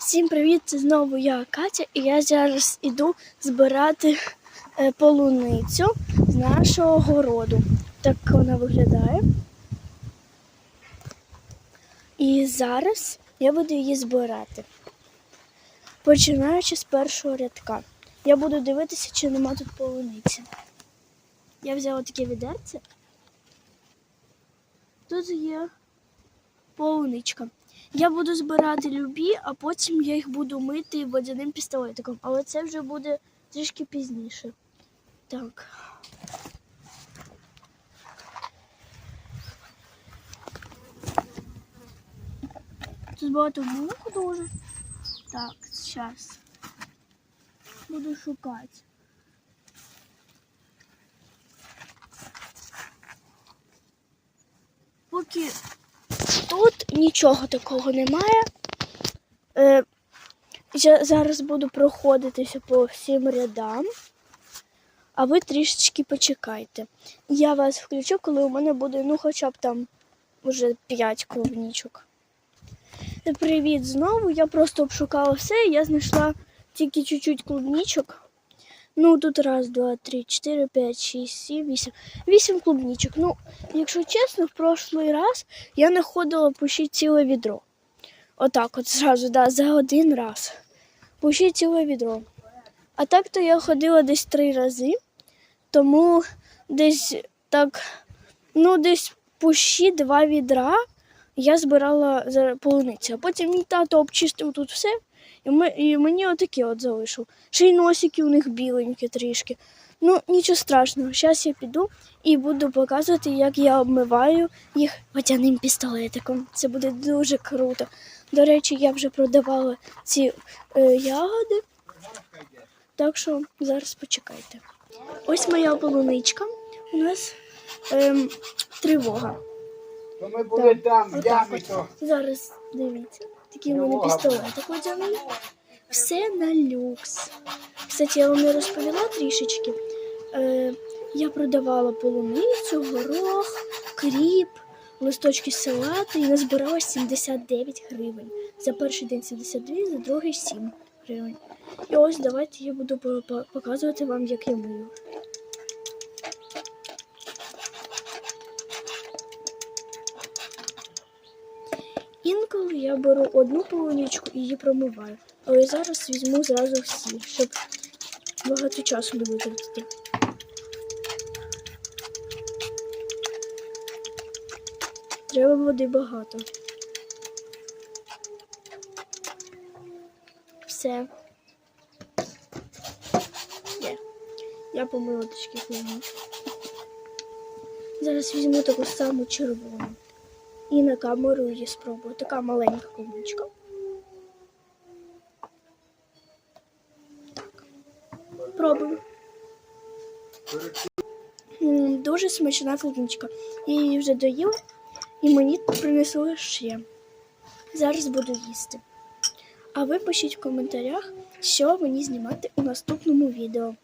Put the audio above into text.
Всім привіт! Це знову я Катя, і я зараз іду збирати е, полуницю з нашого городу. Так вона виглядає. І зараз я буду її збирати. Починаючи з першого рядка. Я буду дивитися, чи нема тут полуниці. Я взяла таке відерце. Тут є полуничка. Я буду збирати любі, а потім я їх буду мити водяним пістолетиком. Але це вже буде трішки пізніше. Так. Тут багато мух дуже. Так, зараз. Буду шукати. Поки тут нічого такого немає. Е, я зараз буду проходитися по всім рядам, а ви трішечки почекайте. Я вас включу, коли у мене буде, ну, хоча б там вже 5 клубнічок. Привіт знову. Я просто обшукала все, і я знайшла тільки чуть-чуть клубнічок. Ну, тут раз, два, три, чотири, п'ять, шість, сім, вісім. Вісім клубнічок. Ну, якщо чесно, в прошлий раз я знаходила почти ціле відро. Отак, от зразу, да, за один раз. Почти ціле відро. А так то я ходила десь три рази, тому десь так, ну, десь почти два відра я збирала за полуницю. А потім мій тато обчистив тут все, і, ми, і мені отакі от залишив. Ще й носики у них біленькі трішки. Ну, нічого страшного. Зараз я піду і буду показувати, як я обмиваю їх водяним пістолетиком. Це буде дуже круто. До речі, я вже продавала ці е, ягоди, так що зараз почекайте. Ось моя полуничка. У нас ем, тривога. То ми були там, то Зараз дивіться. Такий у мене пістолетик водяний. Все на люкс. Кстати, я вам не розповіла трішечки. Е, я продавала полуницю, горох, кріп, листочки салату і назбирала 79 гривень. За перший день 72, за другий 7 гривень. І ось давайте я буду по- по- показувати вам, як я мию. Я беру одну полуничку і її промиваю. Але зараз візьму зразу всі, щоб багато часу не витратити. Треба води багато. Все. Є. Я помила трішки полуничку. Зараз візьму таку саму червону. І на камеру її спробую. Така маленька клубничка. Так. Пробую. Дуже смачна клубничка. Я її вже доїла і мені принесли ще. Зараз буду їсти. А ви пишіть в коментарях, що мені знімати у наступному відео.